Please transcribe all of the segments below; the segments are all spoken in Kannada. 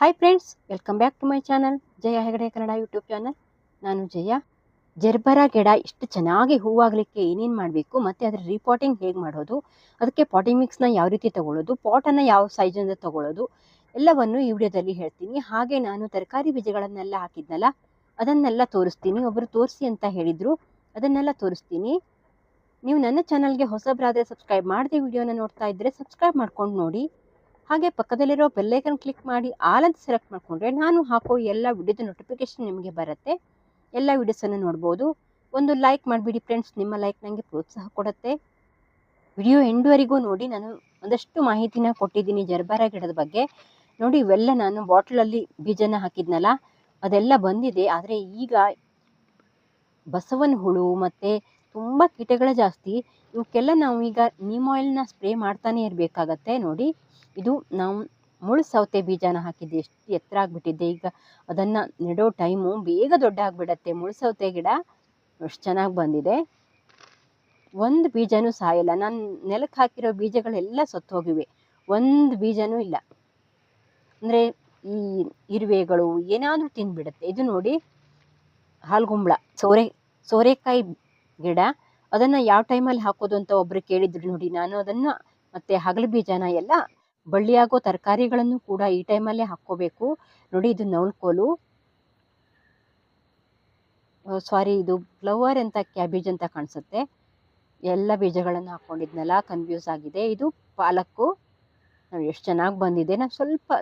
Hi friends welcome back to my channel Jaya Hegde Kannada YouTube channel ನಾನು ಜಯ. ಜರ್ಬರ ಗಿಡ ಇಷ್ಟು ಚೆನ್ನಾಗಿ ಹೂವಾಗಲಿಕ್ಕೆ ಏನೇನು ಮಾಡಬೇಕು, ಮತ್ತು ಅದರ ರೀಪಾಟಿಂಗ್ ಹೇಗೆ ಮಾಡೋದು, ಅದಕ್ಕೆ ಪಾಟಿಂಗ್ ಮಿಕ್ಸ್ನ ಯಾವ ರೀತಿ ತಗೊಳ್ಳೋದು ಪಾಟನ್ನು ಯಾವ ಸೈಜಿಂದ ತಗೊಳ್ಳೋದು ಎಲ್ಲವನ್ನು ಈ ವಿಡಿಯೋದಲ್ಲಿ ಹೇಳ್ತೀನಿ. ಹಾಗೆ ನಾನು ತರಕಾರಿ ಬೀಜಗಳನ್ನೆಲ್ಲ ಹಾಕಿದ್ನಲ್ಲ, ಅದನ್ನೆಲ್ಲ ತೋರಿಸ್ತೀನಿ. ಒಬ್ಬರು ತೋರಿಸಿ ಅಂತ ಹೇಳಿದರು, ಅದನ್ನೆಲ್ಲ ತೋರಿಸ್ತೀನಿ. ನೀವು ನನ್ನ ಚಾನಲ್ಗೆ ಹೊಸಬರಾದರೆ ಸಬ್ಸ್ಕ್ರೈಬ್ ಮಾಡಿದೆ ವಿಡಿಯೋನ ನೋಡ್ತಾ ಇದ್ದರೆ ಸಬ್ಸ್ಕ್ರೈಬ್ ಮಾಡ್ಕೊಂಡು ನೋಡಿ. ಹಾಗೆ ಪಕ್ಕದಲ್ಲಿರೋ ಬೆಲ್ಲೈಕನ್ ಕ್ಲಿಕ್ ಮಾಡಿ ಆಲ್ ಅಂತ ಸೆಲೆಕ್ಟ್ ಮಾಡಿಕೊಂಡ್ರೆ ನಾನು ಹಾಕೋ ಎಲ್ಲ ವಿಡಿಯೋದ ನೋಟಿಫಿಕೇಶನ್ ನಿಮಗೆ ಬರುತ್ತೆ. ಎಲ್ಲ ವಿಡಿಯೋಸನ್ನು ನೋಡ್ಬೋದು. ಒಂದು ಲೈಕ್ ಮಾಡಿಬಿಡಿ ಫ್ರೆಂಡ್ಸ್ ನಿಮ್ಮ ಲೈಕ್ ನನಗೆ ಪ್ರೋತ್ಸಾಹ ಕೊಡುತ್ತೆ. ವಿಡಿಯೋ ಎಂಡುವರೆಗೂ ನೋಡಿ ನಾನು ಒಂದಷ್ಟು ಮಾಹಿತಿನ ಕೊಟ್ಟಿದ್ದೀನಿ ಜರ್ಬಾರ ಗಿಡದ ಬಗ್ಗೆ. ನೋಡಿ ಇವೆಲ್ಲ ನಾನು ಬಾಟ್ಲಲ್ಲಿ ಬೀಜನ ಹಾಕಿದ್ನಲ್ಲ, ಅದೆಲ್ಲ ಬಂದಿದೆ. ಆದರೆ ಈಗ ಬಸವನ ಹುಳು ಮತ್ತು ತುಂಬ ಕೀಟಗಳ ಜಾಸ್ತಿ, ಇವಕ್ಕೆಲ್ಲ ನಾವು ಈಗ ನೀಮ್ ಆಯಿಲ್ನ ಸ್ಪ್ರೇ ಮಾಡ್ತಾನೆ ಇರಬೇಕಾಗತ್ತೆ. ನೋಡಿ ಇದು ನಾವು ಮುಳ್ಳು ಸೌತೆ ಬೀಜನ ಹಾಕಿದ್ದೆ ಎಷ್ಟು ಎತ್ತರ ಆಗಿಬಿಟ್ಟಿದ್ದೆ ಈಗ ಅದನ್ನು ನೆಡೋ ಟೈಮು ಬೇಗ ದೊಡ್ಡ ಆಗಿಬಿಡತ್ತೆ. ಮುಳ್ಳು ಸೌತೆ ಗಿಡ ಅಷ್ಟು ಚೆನ್ನಾಗಿ ಬಂದಿದೆ. ಒಂದು ಬೀಜನೂ ಸಾಯಲ್ಲ. ನಾನು ನೆಲಕ್ಕೆ ಹಾಕಿರೋ ಬೀಜಗಳೆಲ್ಲ ಸತ್ತು ಹೋಗಿವೆ. ಒಂದು ಬೀಜನೂ ಇಲ್ಲ. ಅಂದರೆ ಈ ಇರುವೆಗಳು ಏನಾದರೂ ತಿಂದುಬಿಡುತ್ತೆ ಇದು ನೋಡಿ ಹಾಲ್ಗುಂಬಳ, ಸೋರೆ, ಸೋರೆಕಾಯಿ ಗಿಡ. ಅದನ್ನು ಯಾವ ಟೈಮಲ್ಲಿ ಹಾಕೋದು ಅಂತ ಒಬ್ಬರು ಕೇಳಿದ್ರು ನೋಡಿ. ನಾನು ಅದನ್ನು ಮತ್ತು ಹಗಲು ಬೀಜನ ಎಲ್ಲ ಬಳ್ಳಿಯಾಗೋ ತರಕಾರಿಗಳನ್ನು ಕೂಡ ಈ ಟೈಮಲ್ಲೇ ಹಾಕ್ಕೋಬೇಕು. ನೋಡಿ ಇದು ನವಲ್ಕೋಲು. ಸಾರಿ ಇದು ಫ್ಲವರ್ ಅಂತ ಕ್ಯಾಬೇಜ್ ಅಂತ ಕಾಣಿಸುತ್ತೆ. ಎಲ್ಲ ಬೀಜಗಳನ್ನು ಹಾಕ್ಕೊಂಡಿದ್ನಲ್ಲ, ಕನ್ಫ್ಯೂಸ್ ಆಗಿದೆ. ಇದು ಪಾಲಕ್ಕು. ಎಷ್ಟು ಚೆನ್ನಾಗಿ ಬಂದಿದೆ. ನಾವು ಸ್ವಲ್ಪ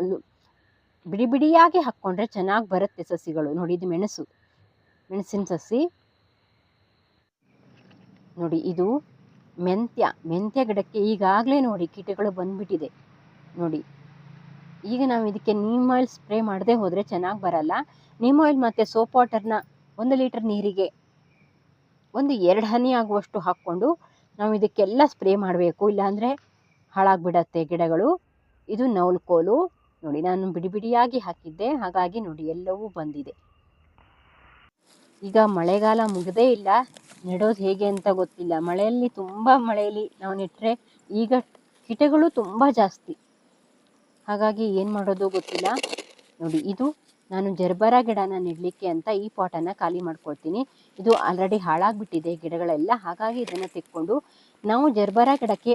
ಬಿಡಿ ಬಿಡಿಯಾಗಿ ಹಾಕ್ಕೊಂಡ್ರೆ ಚೆನ್ನಾಗಿ ಬರುತ್ತೆ ಸಸಿಗಳು. ನೋಡಿ ಇದು ಮೆಣಸು, ಮೆಣಸಿನ ಸಸಿ. ನೋಡಿ ಇದು ಮೆಂತ್ಯ ಮೆಂತ್ಯ ಗಿಡಕ್ಕೆ ಈಗಾಗಲೇ ನೋಡಿ ಕೀಟಗಳು ಬಂದ್ಬಿಟ್ಟಿದೆ. ನೋಡಿ. ಈಗ ನಾವು ಇದಕ್ಕೆ ನೀಮ್ ಆಯಿಲ್ ಸ್ಪ್ರೇ ಮಾಡದೆ ಹೋದರೆ ಚೆನ್ನಾಗಿ ಬರಲ್ಲ. ನೀಮ್ ಆಯಿಲ್ ಮತ್ತು ಸೋಪ್ ವಾಟರ್ನ ಒಂದು ಲೀಟರ್ ನೀರಿಗೆ ಒಂದು ಎರಡು ಹನಿ ಆಗುವಷ್ಟು ಹಾಕ್ಕೊಂಡು ನಾವು ಇದಕ್ಕೆಲ್ಲ ಸ್ಪ್ರೇ ಮಾಡಬೇಕು. ಇಲ್ಲಾಂದರೆ ಹಾಳಾಗ್ಬಿಡತ್ತೆ ಗಿಡಗಳು. ಇದು ನೌಲ್ಕೋಲು ನೋಡಿ, ನಾನು ಬಿಡಿ ಬಿಡಿಯಾಗಿ ಹಾಕಿದ್ದೆ. ಹಾಗಾಗಿ ನೋಡಿ, ಎಲ್ಲವೂ ಬಂದಿದೆ. ಈಗ ಮಳೆಗಾಲ ಮುಗದೇ ಇಲ್ಲ. ನೆಡೋದು ಹೇಗೆ ಅಂತ ಗೊತ್ತಿಲ್ಲ. ಮಳೆಯಲ್ಲಿ ತುಂಬ ಮಳೆಯಲ್ಲಿ ನಾವು ನೆಟ್ಟರೆ ಈಗ ಕೀಟಗಳು ತುಂಬ ಜಾಸ್ತಿ. ಹಾಗಾಗಿ ಏನು ಮಾಡೋದು ಗೊತ್ತಿಲ್ಲ. ನೋಡಿ, ಇದು ನಾನು ಜರ್ಬರ ಗಿಡನ ನೆಡಲಿಕ್ಕೆ ಅಂತ ಈ ಪಾಟನ್ನು ಖಾಲಿ ಮಾಡ್ಕೊಳ್ತೀನಿ. ಇದು ಆಲ್ರೆಡಿ ಹಾಳಾಗಿಬಿಟ್ಟಿದೆ ಗಿಡಗಳೆಲ್ಲ. ಹಾಗಾಗಿ ಇದನ್ನು ತೆಕ್ಕೊಂಡು ನಾವು ಜರ್ಬರ ಗಿಡಕ್ಕೆ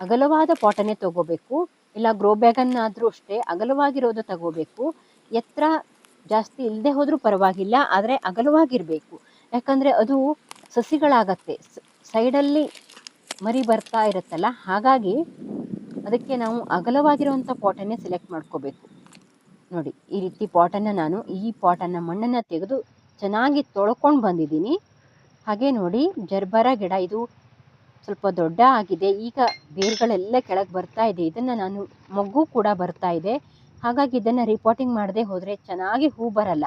ಅಗಲವಾದ ಪಾಟನ್ನೇ ತಗೋಬೇಕು. ಇಲ್ಲ ಗ್ರೋ ಬ್ಯಾಗನ್ನಾದರೂ ಅಷ್ಟೇ ಅಗಲವಾಗಿರೋದು ತಗೋಬೇಕು. ಎತ್ತರ ಜಾಸ್ತಿ ಇಲ್ಲದೆ ಹೋದರೂ ಪರವಾಗಿಲ್ಲ, ಆದರೆ ಅಗಲವಾಗಿರಬೇಕು. ಯಾಕಂದರೆ ಅದು ಸಸಿಗಳಾಗತ್ತೆ. ಸೈಡಲ್ಲಿ ಮರಿ ಬರ್ತಾ ಇರುತ್ತಲ್ಲ, ಹಾಗಾಗಿ ಅದಕ್ಕೆ ನಾವು ಅಗಲವಾಗಿರುವಂಥ ಪಾಟನ್ನೇ ಸೆಲೆಕ್ಟ್ ಮಾಡ್ಕೋಬೇಕು. ನೋಡಿ, ಈ ರೀತಿ ಪಾಟನ್ನು ನಾನು ಈ ಪಾಟನ್ನು ಮಣ್ಣನ್ನು ತೆಗೆದು ಚೆನ್ನಾಗಿ ತೊಳ್ಕೊಂಡು ಬಂದಿದ್ದೀನಿ. ಹಾಗೆ ನೋಡಿ, ಜರ್ಬರ ಗಿಡ ಇದು ಸ್ವಲ್ಪ ದೊಡ್ಡ ಆಗಿದೆ. ಈಗ ಬೇರುಗಳೆಲ್ಲ ಕೆಳಗೆ ಬರ್ತಾ ಇದೆ. ಇದನ್ನು ನಾನು ಮೊಗ್ಗು ಕೂಡ ಬರ್ತಾ ಇದೆ. ಹಾಗಾಗಿ ಇದನ್ನು ರಿಪೋರ್ಟಿಂಗ್ ಮಾಡದೆ ಹೋದರೆ ಚೆನ್ನಾಗಿ ಹೂ ಬರಲ್ಲ.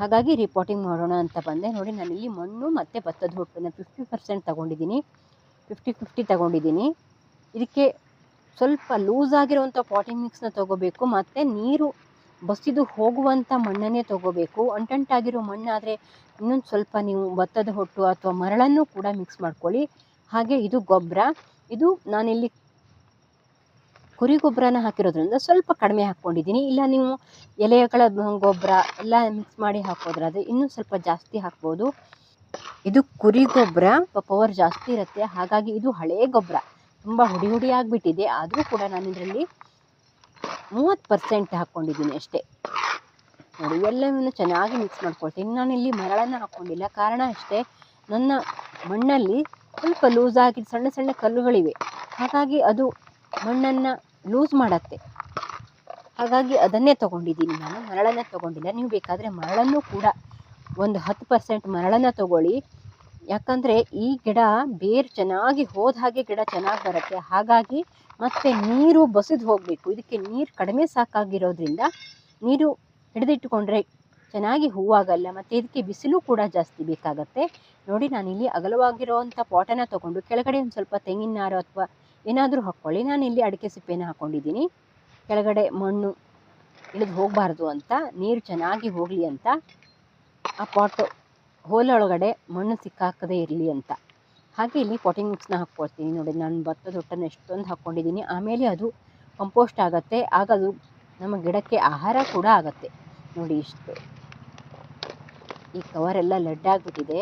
ಹಾಗಾಗಿ ರಿಪೋರ್ಟಿಂಗ್ ಮಾಡೋಣ ಅಂತ ಬಂದೆ. ನೋಡಿ, ನಾನಿಲ್ಲಿ ಮಣ್ಣು ಮತ್ತು ಭತ್ತದ ಹೊಟ್ಟನ್ನು ಫಿಫ್ಟಿ ಪರ್ಸೆಂಟ್ ತೊಗೊಂಡಿದ್ದೀನಿ. ಫಿಫ್ಟಿ ಫಿಫ್ಟಿ ತೊಗೊಂಡಿದ್ದೀನಿ. ಇದಕ್ಕೆ ಸ್ವಲ್ಪ ಲೂಸ್ ಆಗಿರುವಂಥ ಪಾಟಿಂಗ್ ಮಿಕ್ಸ್ನ ತೊಗೋಬೇಕು, ಮತ್ತು ನೀರು ಬಸಿದು ಹೋಗುವಂಥ ಮಣ್ಣನ್ನೇ ತೊಗೋಬೇಕು. ಅಂಟಂಟಾಗಿರೋ ಮಣ್ಣಾದರೆ ಇನ್ನೊಂದು ಸ್ವಲ್ಪ ನೀವು ಭತ್ತದ ಹೊಟ್ಟು ಅಥವಾ ಮರಳನ್ನು ಕೂಡ ಮಿಕ್ಸ್ ಮಾಡ್ಕೊಳ್ಳಿ. ಹಾಗೆ ಇದು ಗೊಬ್ಬರ. ಇದು ನಾನಿಲ್ಲಿ ಕುರಿ ಗೊಬ್ಬರನ ಹಾಕಿರೋದ್ರಿಂದ ಸ್ವಲ್ಪ ಕಡಿಮೆ ಹಾಕ್ಕೊಂಡಿದ್ದೀನಿ. ಇಲ್ಲ ನೀವು ಎಲೆಗಳ ಗೊಬ್ಬರ ಎಲ್ಲ ಮಿಕ್ಸ್ ಮಾಡಿ ಹಾಕೋದ್ರಾದ್ರೆ ಇನ್ನೂ ಸ್ವಲ್ಪ ಜಾಸ್ತಿ ಹಾಕ್ಬೋದು. ಇದು ಕುರಿ ಗೊಬ್ಬರ ಪವರ್ ಜಾಸ್ತಿ ಇರುತ್ತೆ. ಹಾಗಾಗಿ ಇದು ಹಳೇ ಗೊಬ್ಬರ. ತುಂಬ ಹುಡಿ ಹುಡಿ ಆಗಿಬಿಟ್ಟಿದೆ. ಆದರೂ ಕೂಡ ನಾನು ಇದರಲ್ಲಿ ಮೂವತ್ತು ಪರ್ಸೆಂಟ್ ಹಾಕ್ಕೊಂಡಿದ್ದೀನಿ ಅಷ್ಟೇ. ನೋಡಿ ಎಲ್ಲವನ್ನು ಚೆನ್ನಾಗಿ ಮಿಕ್ಸ್ ಮಾಡ್ಕೊಳ್ತೀನಿ. ನಾನಿಲ್ಲಿ ಮರಳನ್ನು ಹಾಕ್ಕೊಂಡಿಲ್ಲ ಕಾರಣ ಅಷ್ಟೇ, ನನ್ನ ಮಣ್ಣಲ್ಲಿ ಸ್ವಲ್ಪ ಲೂಸ್ ಆಗಿ, ಸಣ್ಣ ಸಣ್ಣ ಕಲ್ಲುಗಳಿವೆ. ಹಾಗಾಗಿ ಅದು ಮಣ್ಣನ್ನು ಲೂಸ್ ಮಾಡತ್ತೆ. ಹಾಗಾಗಿ ಅದನ್ನೇ ತೊಗೊಂಡಿದ್ದೀನಿ ನಾನು. ಮರಳನ್ನು ತೊಗೊಂಡಿಲ್ಲ. ನೀವು ಬೇಕಾದರೆ ಮರಳನ್ನು ಕೂಡ ಒಂದು ಹತ್ತು ಪರ್ಸೆಂಟ್ ಮರಳನ್ನು ತೊಗೊಳ್ಳಿ. ಯಾಕಂದರೆ ಈ ಗಿಡ ಬೇರು ಚೆನ್ನಾಗಿ ಹೋದ ಹಾಗೆ ಗಿಡ ಚೆನ್ನಾಗಿ ಬರುತ್ತೆ. ಹಾಗಾಗಿ ಮತ್ತೆ ನೀರು ಬಸಿದು ಹೋಗಬೇಕು. ಇದಕ್ಕೆ ನೀರು ಕಡಿಮೆ ಸಾಕಾಗಿರೋದ್ರಿಂದ ನೀರು ಹಿಡಿದಿಟ್ಟುಕೊಂಡ್ರೆ ಚೆನ್ನಾಗಿ ಹೂವಾಗಲ್ಲ, ಮತ್ತು ಇದಕ್ಕೆ ಬಿಸಿಲು ಕೂಡ ಜಾಸ್ತಿ ಬೇಕಾಗತ್ತೆ. ನೋಡಿ, ನಾನಿಲ್ಲಿ ಅಗಲವಾಗಿರೋವಂಥ ಪಾಟನ್ನು ತಗೊಂಡು ಕೆಳಗಡೆ ಒಂದು ಸ್ವಲ್ಪ ತೆಂಗಿನ ನಾರು ಅಥವಾ ಏನಾದರೂ ಹಾಕ್ಕೊಳ್ಳಿ. ನಾನಿಲ್ಲಿ ಅಡಿಕೆ ಸಿಪ್ಪೆನ ಹಾಕ್ಕೊಂಡಿದ್ದೀನಿ ಕೆಳಗಡೆ ಮಣ್ಣು ಇಳಿದು ಹೋಗಬಾರ್ದು ಅಂತ, ನೀರು ಚೆನ್ನಾಗಿ ಹೋಗಲಿ ಅಂತ ಆ ಪಾಟು ಹೋಲೊಳಗಡೆ ಮಣ್ಣು ಸಿಕ್ಕಾಕದೇ ಇರಲಿ ಅಂತ. ಹಾಗೆ ಇಲ್ಲಿ ಪಾಟಿಂಗ್ ಮಿಕ್ಸ್ನ ಹಾಕ್ಕೊಳ್ತೀನಿ ನೋಡಿ, ನಾನು ಭತ್ತದ ಹೊಟ್ಟನ್ನು ಎಷ್ಟೊಂದು ಹಾಕ್ಕೊಂಡಿದ್ದೀನಿ ಆಮೇಲೆ ಅದು ಕಂಪೋಸ್ಟ್ ಆಗುತ್ತೆ. ಆಗ ಅದು ನಮ್ಮ ಗಿಡಕ್ಕೆ ಆಹಾರ ಕೂಡ ಆಗುತ್ತೆ. ನೋಡಿ ಇಷ್ಟು. ಈ ಕವರ್ ಎಲ್ಲ ಲಡ್ಡಾಗ್ಬಿಟ್ಟಿದೆ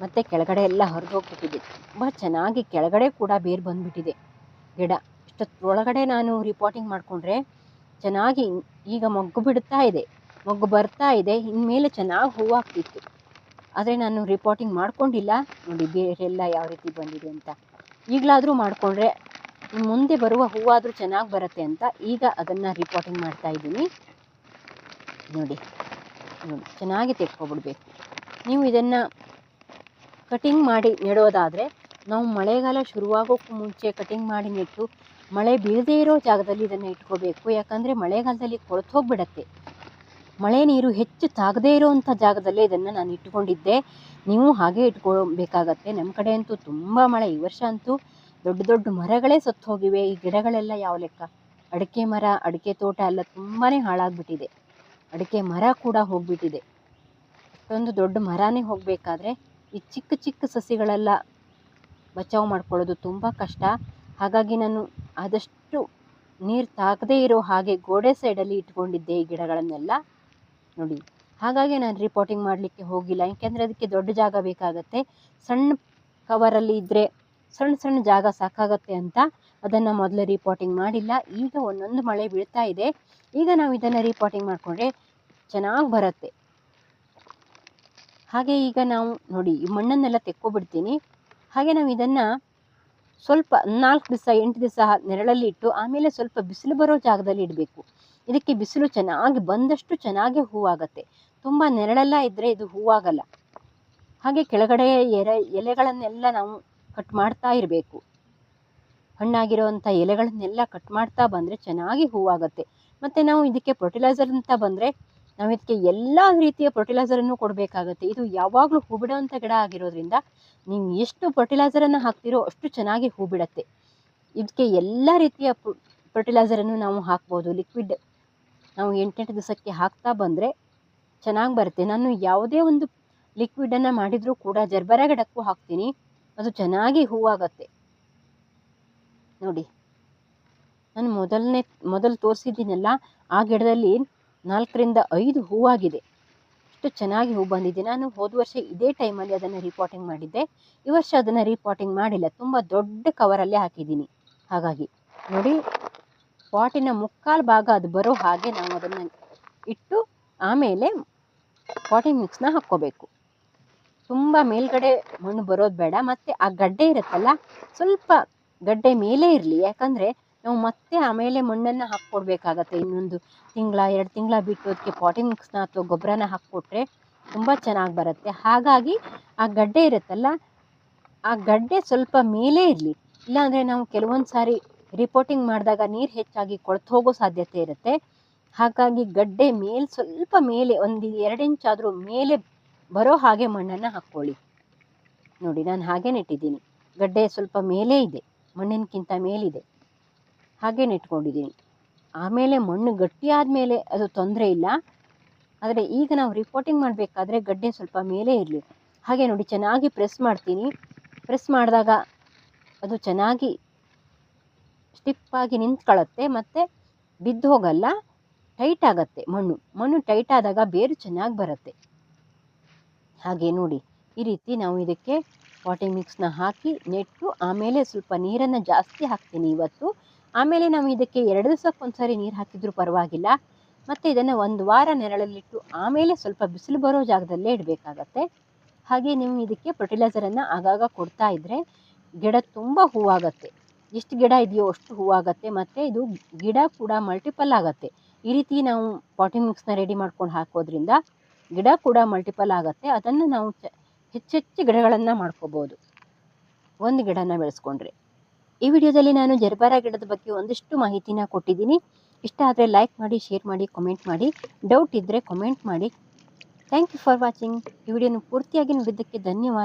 ಮತ್ತೆ ಕೆಳಗಡೆ ಎಲ್ಲ ಹರಿದೋಗ್ಬಿಟ್ಟಿದೆ. ತುಂಬ ಚೆನ್ನಾಗಿ ಕೆಳಗಡೆ ಕೂಡ ಬೇರು ಬಂದ್ಬಿಟ್ಟಿದೆ ಗಿಡ. ಇಷ್ಟೊತ್ತೊಳಗಡೆ ನಾನು ರಿಪೋರ್ಟಿಂಗ್ ಮಾಡಿಕೊಂಡ್ರೆ ಚೆನ್ನಾಗಿ ಈಗ ಮೊಗ್ಗು ಬಿಡ್ತಾ ಇದೆ. ಮೊಗ್ಗು ಬರ್ತಾ ಇದೆ, ಇನ್ಮೇಲೆ ಚೆನ್ನಾಗಿ ಹೂವಾಗ್ತಿತ್ತು ಆದರೆ ನಾನು ರಿಪೋರ್ಟಿಂಗ್ ಮಾಡ್ಕೊಂಡಿಲ್ಲ. ನೋಡಿ ಬೇರೆಲ್ಲ ಯಾವ ರೀತಿ ಬಂದಿದೆ ಅಂತ. ಈಗಲಾದರೂ ಮಾಡಿಕೊಂಡ್ರೆ ಮುಂದೆ ಬರುವ ಹೂವಾದರೂ ಚೆನ್ನಾಗಿ ಬರುತ್ತೆ ಅಂತ ಈಗ ಅದನ್ನು ರಿಪೋರ್ಟಿಂಗ್ ಮಾಡ್ತಾ ಇದ್ದೀನಿ. ನೋಡಿ ನೋಡಿ, ಚೆನ್ನಾಗಿ ತೆಕ್ಕೊಬಿಡ್ಬೇಕು. ನೀವು ಇದನ್ನು ಕಟಿಂಗ್ ಮಾಡಿ ನೆಡೋದಾದರೆ ನಾವು ಮಳೆಗಾಲ ಶುರುವಾಗೋಕ್ಕೂ ಮುಂಚೆ ಕಟಿಂಗ್ ಮಾಡಿ ನೆಟ್ಟು ಮಳೆ ಬೀಳದೇ ಇರೋ ಜಾಗದಲ್ಲಿ ಇದನ್ನು ಇಟ್ಕೋಬೇಕು. ಯಾಕಂದರೆ ಮಳೆಗಾಲದಲ್ಲಿ ಕೊಳ್ತು ಹೋಗ್ಬಿಡತ್ತೆ. ಮಳೆ ನೀರು ಹೆಚ್ಚು ತಾಗದೇ ಇರೋವಂಥ ಜಾಗದಲ್ಲೇ ಇದನ್ನು ನಾನು ಇಟ್ಕೊಂಡಿದ್ದೆ ನೀವು ಹಾಗೆ ಇಟ್ಕೊಳ್ಬೇಕಾಗತ್ತೆ ನಮ್ಮ ಕಡೆ ಅಂತೂ ತುಂಬ ಮಳೆ. ಈ ವರ್ಷ ಅಂತೂ ದೊಡ್ಡ ದೊಡ್ಡ ಮರಗಳೇ ಸತ್ತು ಹೋಗಿವೆ. ಈ ಗಿಡಗಳೆಲ್ಲ ಯಾವ ಲೆಕ್ಕ? ಅಡಿಕೆ ಮರ, ಅಡಿಕೆ ತೋಟ ಎಲ್ಲ ತುಂಬಾ ಹಾಳಾಗ್ಬಿಟ್ಟಿದೆ. ಅಡಿಕೆ ಮರ ಕೂಡ ಹೋಗ್ಬಿಟ್ಟಿದೆ. ಅಷ್ಟೊಂದು ದೊಡ್ಡ ಮರನೇ ಹೋಗಬೇಕಾದ್ರೆ ಈ ಚಿಕ್ಕ ಚಿಕ್ಕ ಸಸಿಗಳೆಲ್ಲ ಬಚಾವ್ ಮಾಡ್ಕೊಳ್ಳೋದು ತುಂಬ ಕಷ್ಟ. ಹಾಗಾಗಿ ನಾನು ಆದಷ್ಟು ನೀರು ತಾಗದೇ ಇರೋ ಹಾಗೆ ಗೋಡೆ ಸೈಡಲ್ಲಿ ಇಟ್ಕೊಂಡಿದ್ದೆ ಈ ಗಿಡಗಳನ್ನೆಲ್ಲ. ನೋಡಿ. ಹಾಗಾಗಿ ನಾನು ರಿಪೋರ್ಟಿಂಗ್ ಮಾಡಲಿಕ್ಕೆ ಹೋಗಿಲ್ಲ. ಯಾಕೆಂದರೆ ಅದಕ್ಕೆ ದೊಡ್ಡ ಜಾಗ ಬೇಕಾಗತ್ತೆ. ಸಣ್ಣ ಕವರಲ್ಲಿ ಇದ್ದರೆ ಸಣ್ಣ ಸಣ್ಣ ಜಾಗ ಸಾಕಾಗತ್ತೆ ಅಂತ ಅದನ್ನು ಮೊದಲು ರಿಪೋರ್ಟಿಂಗ್ ಮಾಡಿಲ್ಲ. ಈಗ ಒಂದೊಂದು ಮಳೆ ಬೀಳ್ತಾ ಇದೆ. ಈಗ ನಾವು ಇದನ್ನು ರಿಪೋರ್ಟಿಂಗ್ ಮಾಡಿಕೊಂಡ್ರೆ ಚೆನ್ನಾಗಿ ಬರುತ್ತೆ. ಹಾಗೆ ಈಗ ನಾವು ನೋಡಿ, ಈ ಮಣ್ಣನ್ನೆಲ್ಲ ತೆಕ್ಕೊಬಿಡ್ತೀನಿ. ಹಾಗೆ ನಾವು ಇದನ್ನು ಸ್ವಲ್ಪ ನಾಲ್ಕು ದಿವಸ, ಎಂಟು ದಿವಸ ನೆರಳಲ್ಲಿ ಇಟ್ಟು ಆಮೇಲೆ ಸ್ವಲ್ಪ ಬಿಸಿಲು ಬರೋ ಜಾಗದಲ್ಲಿ ಇಡಬೇಕು. ಇದಕ್ಕೆ ಬಿಸಿಲು ಚೆನ್ನಾಗಿ ಬಂದಷ್ಟು ಚೆನ್ನಾಗಿ ಹೂವಾಗುತ್ತೆ. ತುಂಬ ನೆರಳೆಲ್ಲ ಇದ್ದರೆ ಇದು ಹೂವಾಗಲ್ಲ. ಹಾಗೆ ಕೆಳಗಡೆ ಎರೆ, ಎಲೆಗಳನ್ನೆಲ್ಲ ನಾವು ಕಟ್ ಮಾಡ್ತಾ ಇರಬೇಕು. ಹಣ್ಣಾಗಿರೋವಂಥ ಎಲೆಗಳನ್ನೆಲ್ಲ ಕಟ್ ಮಾಡ್ತಾ ಬಂದರೆ ಚೆನ್ನಾಗಿ ಹೂವಾಗುತ್ತೆ. ಮತ್ತು ನಾವು ಇದಕ್ಕೆ ಫರ್ಟಿಲೈಸರ್ ಅಂತ ಬಂದರೆ ನಾವು ಇದಕ್ಕೆ ಎಲ್ಲ ರೀತಿಯ ಫರ್ಟಿಲೈಸರನ್ನು ಕೊಡಬೇಕಾಗುತ್ತೆ. ಇದು ಯಾವಾಗಲೂ ಹೂ ಬಿಡೋವಂಥ ಗಿಡ ಆಗಿರೋದ್ರಿಂದ ನೀವು ಎಷ್ಟು ಫರ್ಟಿಲೈಸರನ್ನು ಹಾಕ್ತಿರೋ ಅಷ್ಟು ಚೆನ್ನಾಗಿ ಹೂ ಬಿಡತ್ತೆ ಇದಕ್ಕೆ ಎಲ್ಲ ರೀತಿಯ ಫರ್ಟಿಲೈಸರನ್ನು ನಾವು ಹಾಕ್ಬೋದು. ಲಿಕ್ವಿಡ್ ನಾವು ಎಂಟೆಂಟು ದಿವಸಕ್ಕೆ ಹಾಕ್ತಾ ಬಂದರೆ ಚೆನ್ನಾಗಿ ಬರುತ್ತೆ. ನಾನು ಯಾವುದೇ ಒಂದು ಲಿಕ್ವಿಡನ್ನು ಮಾಡಿದರೂ ಕೂಡ ಜರ್ಬರ ಗಿಡಕ್ಕೂ ಹಾಕ್ತೀನಿ. ಅದು ಚೆನ್ನಾಗಿ ಹೂವಾಗತ್ತೆ. ನೋಡಿ. ನಾನು ಮೊದಲನೇ, ಮೊದಲು ತೋರಿಸಿದ್ದೀನಲ್ಲ, ಆ ಗಿಡದಲ್ಲಿ ನಾಲ್ಕರಿಂದ ಐದು ಹೂವಾಗಿದೆ. ಅಷ್ಟು ಚೆನ್ನಾಗಿ ಹೂ ಬಂದಿದೆ. ನಾನು ಹೋದ ವರ್ಷ ಇದೇ ಟೈಮಲ್ಲಿ ಅದನ್ನು ರಿಪೋರ್ಟಿಂಗ್ ಮಾಡಿದ್ದೆ. ಈ ವರ್ಷ ಅದನ್ನು ರಿಪೋರ್ಟಿಂಗ್ ಮಾಡಿಲ್ಲ. ತುಂಬ ದೊಡ್ಡ ಕವರಲ್ಲೇ ಹಾಕಿದ್ದೀನಿ. ಹಾಗಾಗಿ ನೋಡಿ. ಪಾಟಿನ ಮುಕ್ಕಾಲು ಭಾಗ ಅದು ಬರೋ ಹಾಗೆ ನಾವು ಅದನ್ನು ಇಟ್ಟು ಆಮೇಲೆ ಪಾಟಿಂಗ್ ಮಿಕ್ಸ್ನ ಹಾಕ್ಕೋಬೇಕು. ತುಂಬ ಮೇಲ್ಗಡೆ ಮಣ್ಣು ಬರೋದು ಬೇಡ, ಮತ್ತು ಆ ಗಡ್ಡೆ ಇರುತ್ತಲ್ಲ, ಸ್ವಲ್ಪ ಗಡ್ಡೆ ಮೇಲೆ ಇರಲಿ. ಯಾಕಂದರೆ ನಾವು ಮತ್ತೆ ಆಮೇಲೆ ಮಣ್ಣನ್ನು ಹಾಕ್ಕೊಡ್ಬೇಕಾಗತ್ತೆ. ಇನ್ನೊಂದು ತಿಂಗಳ, ಎರಡು ತಿಂಗಳ ಬಿಟ್ಟು ಅದಕ್ಕೆ ಪಾಟಿಂಗ್ ಮಿಕ್ಸ್ನ ಅಥವಾ ಗೊಬ್ಬರನ ಹಾಕ್ಕೊಟ್ರೆ ತುಂಬ ಚೆನ್ನಾಗಿ ಬರುತ್ತೆ. ಹಾಗಾಗಿ ಆ ಗಡ್ಡೆ ಇರುತ್ತಲ್ಲ, ಆ ಗಡ್ಡೆ ಸ್ವಲ್ಪ ಮೇಲೆ ಇರಲಿ. ಇಲ್ಲಾಂದರೆ ನಾವು ಕೆಲವೊಂದು ಸಾರಿ ರಿಪೋರ್ಟಿಂಗ್ ಮಾಡಿದಾಗ ನೀರು ಹೆಚ್ಚಾಗಿ ಕೊಳ್ತು ಹೋಗೋ ಸಾಧ್ಯತೆ ಇರುತ್ತೆ. ಹಾಗಾಗಿ ಗಡ್ಡೆ ಮೇಲೆ, ಸ್ವಲ್ಪ ಮೇಲೆ, ಒಂದು ಎರಡು ಇಂಚಾದರೂ ಮೇಲೆ ಬರೋ ಹಾಗೆ ಮಣ್ಣನ್ನು ಹಾಕ್ಕೊಳ್ಳಿ. ನೋಡಿ, ನಾನು ಹಾಗೆ ನೆಟ್ಟಿದ್ದೀನಿ ಗಡ್ಡೆ ಸ್ವಲ್ಪ ಮೇಲೆ ಇದೆ ಮಣ್ಣಿನಕ್ಕಿಂತ ಮೇಲಿದೆ. ಹಾಗೆ ನೆಟ್ಕೊಂಡಿದ್ದೀನಿ ಆಮೇಲೆ ಮಣ್ಣು ಗಟ್ಟಿ ಆದಮೇಲೆ ಅದು ತೊಂದರೆ ಇಲ್ಲ. ಆದರೆ ಈಗ ನಾವು ರಿಪೋರ್ಟಿಂಗ್ ಮಾಡಬೇಕಾದ್ರೆ ಗಡ್ಡೆ ಸ್ವಲ್ಪ ಮೇಲೆ ಇರಲಿ. ಹಾಗೆ ನೋಡಿ, ಚೆನ್ನಾಗಿ ಪ್ರೆಸ್ ಮಾಡ್ತೀನಿ. ಪ್ರೆಸ್ ಮಾಡಿದಾಗ ಅದು ಚೆನ್ನಾಗಿ ಸ್ಟಿಪ್ಪಾಗಿ ನಿಂತ್ಕೊಳ್ಳುತ್ತೆ ಮತ್ತು ಬಿದ್ದು ಹೋಗಲ್ಲ ಟೈಟ್ ಆಗುತ್ತೆ ಮಣ್ಣು. ಮಣ್ಣು ಟೈಟ್ ಆದಾಗ ಬೇರು ಚೆನ್ನಾಗಿ ಬರುತ್ತೆ. ಹಾಗೆ ನೋಡಿ, ಈ ರೀತಿ ನಾವು ಇದಕ್ಕೆ ವಾಟಿಂಗ್ ಮಿಕ್ಸ್ನ ಹಾಕಿ, ನೆಟ್ಟು, ಆಮೇಲೆ ಸ್ವಲ್ಪ ನೀರನ್ನು ಜಾಸ್ತಿ ಹಾಕ್ತೀನಿ ಇವತ್ತು. ಆಮೇಲೆ ನಾವು ಇದಕ್ಕೆ ಎರಡು ದಿವಸಕ್ಕೊಂದ್ಸರಿ ನೀರು ಹಾಕಿದರೂ ಪರವಾಗಿಲ್ಲ. ಮತ್ತು ಇದನ್ನು ಒಂದು ವಾರ ನೆರಳಲ್ಲಿಟ್ಟು, ಆಮೇಲೆ ಸ್ವಲ್ಪ ಬಿಸಿಲು ಬರೋ ಜಾಗದಲ್ಲೇ ಇಡಬೇಕಾಗತ್ತೆ. ಹಾಗೆ ನೀವು ಇದಕ್ಕೆ ಫರ್ಟಿಲೈಸರನ್ನು ಆಗಾಗ ಕೊಡ್ತಾ ಇದ್ದರೆ ಗಿಡ ತುಂಬ ಹೂವಾಗತ್ತೆ. ಎಷ್ಟು ಗಿಡ ಇದೆಯೋ ಅಷ್ಟು ಹೂವಾಗತ್ತೆ ಮತ್ತು ಇದು ಗಿಡ ಕೂಡ ಮಲ್ಟಿಪಲ್ ಆಗುತ್ತೆ. ಈ ರೀತಿ ನಾವು ಪಾಟಿಂಗ್ ಮಿಕ್ಸ್ನ ರೆಡಿ ಮಾಡ್ಕೊಂಡು ಹಾಕೋದ್ರಿಂದ ಗಿಡ ಕೂಡ ಮಲ್ಟಿಪಲ್ ಆಗುತ್ತೆ. ಅದನ್ನು ನಾವು ಹೆಚ್ಚೆಚ್ಚು ಗಿಡಗಳನ್ನು ಮಾಡ್ಕೋಬೋದು. ಒಂದು ಗಿಡನ ಬೆಳೆಸ್ಕೊಂಡ್ರೆ. ಈ ವಿಡಿಯೋದಲ್ಲಿ ನಾನು ಜರ್ಬಾರ ಗಿಡದ ಬಗ್ಗೆ ಒಂದಿಷ್ಟು ಮಾಹಿತಿನ ಕೊಟ್ಟಿದ್ದೀನಿ. ಇಷ್ಟ ಆದರೆ ಲೈಕ್ ಮಾಡಿ ಶೇರ್ ಮಾಡಿ ಕಮೆಂಟ್ ಮಾಡಿ. ಡೌಟ್ ಇದ್ದರೆ ಕಮೆಂಟ್ ಮಾಡಿ. ಥ್ಯಾಂಕ್ ಯು ಫಾರ್ ವಾಚಿಂಗ್ ಈ ವಿಡಿಯೋನ ಪೂರ್ತಿಯಾಗಿ ನೋಡಿದ್ದಕ್ಕೆ ಧನ್ಯವಾದ.